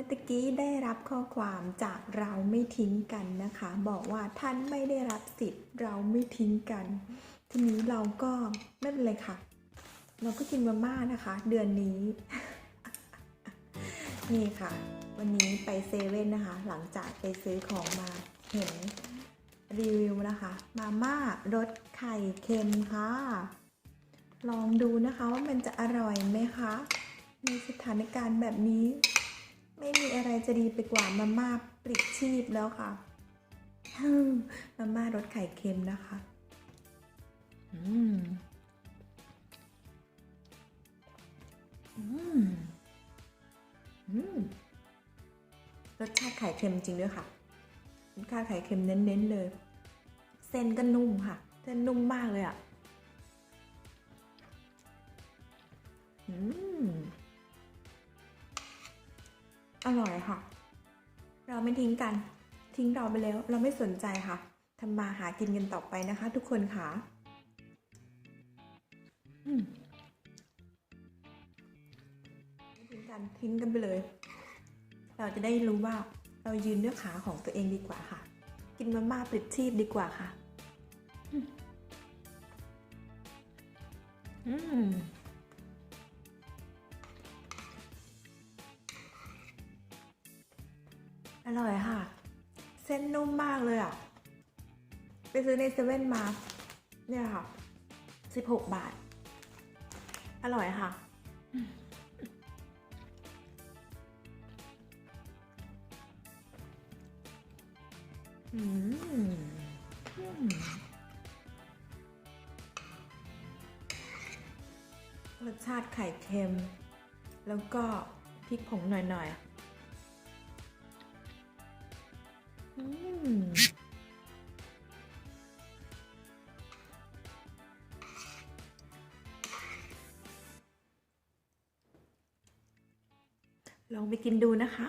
มื่อตะกี้ได้รับข้อความจากเราไม่ทิ้งกันนะคะ บอกว่าท่านไม่ได้รับสิทธิ์เราไม่ทิ้งกัน ทีนี้เราก็ไม่เป็นไรค่ะ เราก็กินมาม่านะคะ เดือนนี้ นี่ค่ะ วันนี้ไปเซเว่นนะคะ หลังจากไปซื้อของมาเห็นรีวิวนะคะ มาม่ารสไข่เค็มค่ะ ลองดูนะคะว่ามันจะอร่อยไหมคะ ในสถานการณ์แบบนี้ มีอะไรจะดีไปกว่ามาม่าปลิดชีพแล้วค่ะมมาม่ารสไข่เค็มนะคะอืมอืมอืมรสชาติไข่เค็มจริงด้วยค่ะรสชาติไข่เค็มเน้นๆเลย เส้นก็นุ่มค่ะ เส้นนุ่มมากเลยอะ อืม อร่อยค่ะ เราไม่ทิ้งกัน ทิ้งเราไปแล้ว เราไม่สนใจค่ะทำมาหากินกันต่อไปนะคะ ทุกคนค่ะไม่ทิ้งกันทิ้งกันไปเลย เราจะได้รู้ว่าเรายืนด้วยขาของตัวเองดีกว่าค่ะ กินมาม่าปลิดชีพดีกว่าค่ะ อืม อร่อยค่ะ เส้นนุ่มมากเลยอะ ไปซื้อในเซเว่นมา เนี่ยค่ะ16บาท อร่อยค่ะ อืมรสชาติไข่เค็ม แล้วก็พริกผงหน่อยๆ ลองไปกินดูนะคะ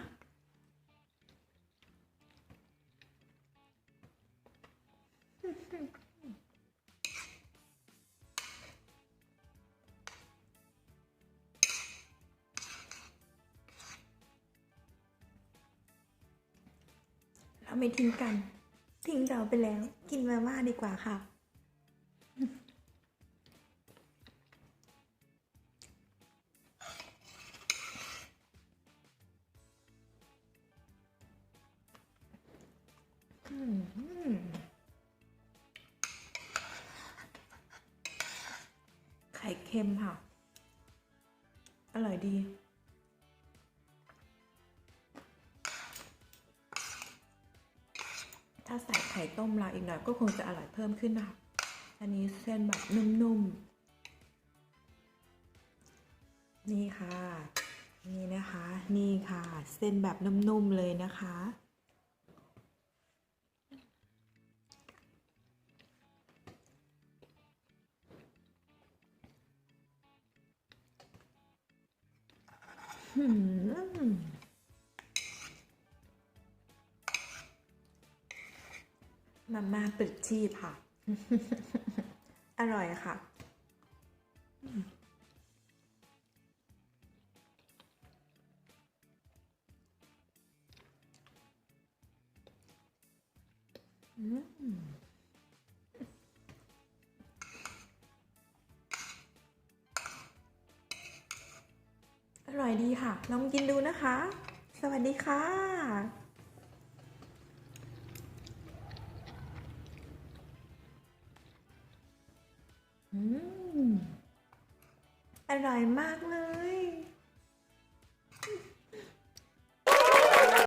เราไม่ทิ้งกัน ทิ้งเราไปแล้ว กินมาม่าดีกว่าค่ะ อืมไข่เค็มค่ะ อร่อยดี ถ้าใส่ไข่ต้มลาอีกหน่อยก็คงจะอร่อยเพิ่มขึ้นนะคะ อันนี้เส้นแบบนุ่มๆ นี่ค่ะ นี่นะคะ นี่ค่ะ เส้นแบบนุ่มๆ เลยนะคะ หืม มาม่าปลิดชีพค่ะ อร่อยค่ะ อืมอร่อยดีค่ะ ลองกินดูนะคะ สวัสดีค่ะ อร่อยมากเลย